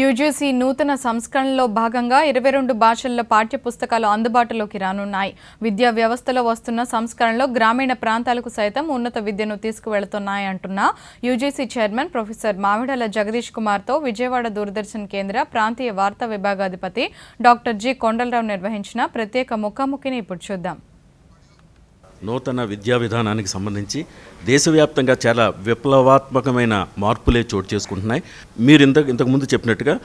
UGC నూతన సంస్కరణలో భాగంగా ఇరవై రెండు భాషల్లో పాఠ్య పుస్తకాలు అందుబాటులోకి రానున్నాయి. విద్యా వ్యవస్థలో వస్తున్న సంస్కరణలో గ్రామీణ ప్రాంతాలకు సైతం ఉన్నత విద్యను తీసుకువెళుతున్నాయంటున్న UGC chairman professor Mamidala Jagadish కుమార్తో విజయవాడ దూరదర్శన్ కేంద్ర ప్రాంతీయ వార్తా విభాగాధిపతి డాక్టర్ జి కొండలరావు నిర్వహించిన ప్రత్యేక ముఖాముఖిని ఇప్పుడు చూద్దాం. నూతన విద్యా విధానానికి సంబంధించి దేశవ్యాప్తంగా చాలా విప్లవాత్మకమైన మార్పులే చోటు చేసుకుంటున్నాయి. మీరు ఇంత ఇంతకుముందు చెప్పినట్టుగా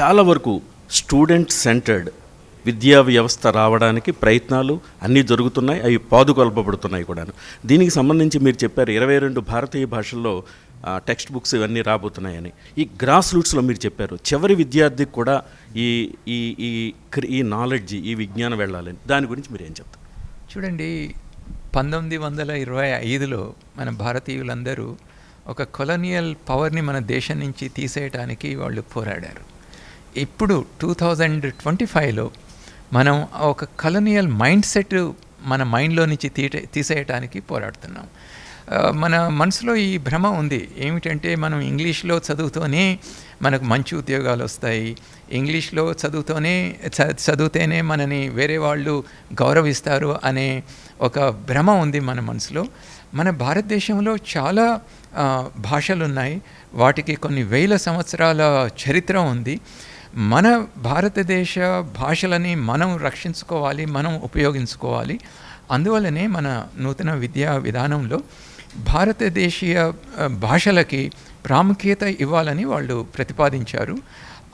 చాలా వరకు స్టూడెంట్ సెంటర్డ్ విద్యా వ్యవస్థ రావడానికి ప్రయత్నాలు అన్నీ జరుగుతున్నాయి అవి పాదుకొల్పబడుతున్నాయి కూడాను. దీనికి సంబంధించి మీరు చెప్పారు ఇరవై రెండు భారతీయ భాషల్లో టెక్స్ట్ బుక్స్ ఇవన్నీ రాబోతున్నాయని. ఈ గ్రాస్ రూట్స్లో మీరు చెప్పారు చివరి విద్యార్థికి కూడా ఈ ఈ ఈ క్రి- ఈ నాలెడ్జ్ ఈ విజ్ఞానం వెళ్ళాలని. దాని గురించి మీరు ఏం చెప్తారు? చూడండి పంతొమ్మిది వందల ఇరవై ఐదులో మన భారతీయులందరూ ఒక కొలోనియల్ పవర్ని మన దేశం నుంచి తీసేయటానికి వాళ్ళు పోరాడారు. ఇప్పుడు టూ థౌజండ్ ట్వంటీ ఫైవ్లో మనం ఒక కలనియల్ మైండ్ సెట్ మన మైండ్లో నుంచి తీట తీసేయటానికి పోరాడుతున్నాం. మన మనసులో ఈ భ్రమ ఉంది. ఏమిటంటే మనం ఇంగ్లీష్లో చదువుతూనే మనకు మంచి ఉద్యోగాలు వస్తాయి. ఇంగ్లీష్లో చదువుతూనే చ- చదివితేనే మనని వేరే వాళ్ళు గౌరవిస్తారు అనే ఒక భ్రమ ఉంది మన మనసులో. మన భారతదేశంలో చాలా భాషలు ఉన్నాయి వాటికి కొన్ని వేల సంవత్సరాల చరిత్ర ఉంది. మన భారతదేశ భాషలని మనం రక్షించుకోవాలి మనం ఉపయోగించుకోవాలి. అందువల్లనే మన నూతన విద్యా విధానంలో భారతదేశీయ భాషలకి ప్రాముఖ్యత ఇవ్వాలని వాళ్ళు ప్రతిపాదించారు.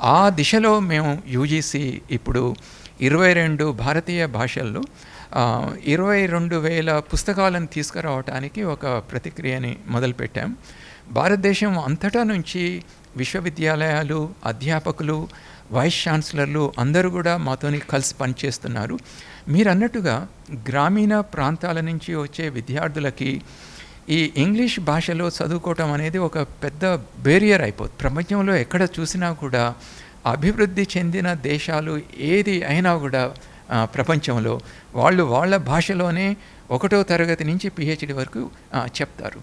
ఆ దిశలో మేము యూజీసీ ఇప్పుడు ఇరవై రెండు భారతీయ భాషల్లో ఇరవై రెండు వేల పుస్తకాలను తీసుకురావటానికి ఒక ప్రతిక్రియని మొదలుపెట్టాం. భారతదేశం అంతటా నుంచి విశ్వవిద్యాలయాలు అధ్యాపకులు వైస్ ఛాన్సలర్లు అందరూ కూడా మాతోని కలిసి పనిచేస్తున్నారు. మీరు అన్నట్టుగా గ్రామీణ ప్రాంతాల నుంచి వచ్చే విద్యార్థులకి ఈ ఇంగ్లీష్ భాషలో చదువుకోవటం అనేది ఒక పెద్ద బేరియర్ అయిపోతుంది ప్రపంచంలో ఎక్కడ చూసినా కూడా అభివృద్ధి చెందిన దేశాలు ఏది అయినా కూడా ప్రపంచంలో వాళ్ళు వాళ్ళ భాషలోనే ఒకటో తరగతి నుంచి పిహెచ్డి వరకు చెప్తారు.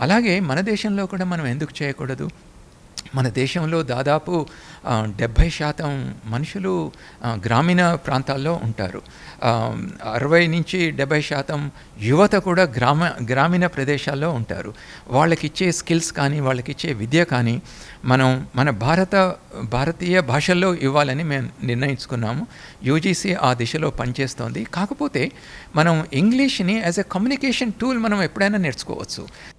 అలాగే మన దేశంలో కూడా మనం ఎందుకు చేయకూడదు? మన దేశంలో దాదాపు డెబ్భై శాతం మనుషులు గ్రామీణ ప్రాంతాల్లో ఉంటారు. అరవై నుంచి డెబ్భై శాతం యువత కూడా గ్రామ గ్రామీణ ప్రదేశాల్లో ఉంటారు. వాళ్ళకి ఇచ్చే స్కిల్స్ కానీ వాళ్ళకి ఇచ్చే విద్య కానీ మనం మన భారత భారతీయ భాషల్లో ఇవ్వాలని మేము నిర్ణయించుకున్నాము. యూజీసీ ఆ దిశలో పనిచేస్తోంది. కాకపోతే మనం ఇంగ్లీష్ని యాజ్ ఎ కమ్యూనికేషన్ టూల్ మనం ఎప్పుడైనా నేర్చుకోవచ్చు.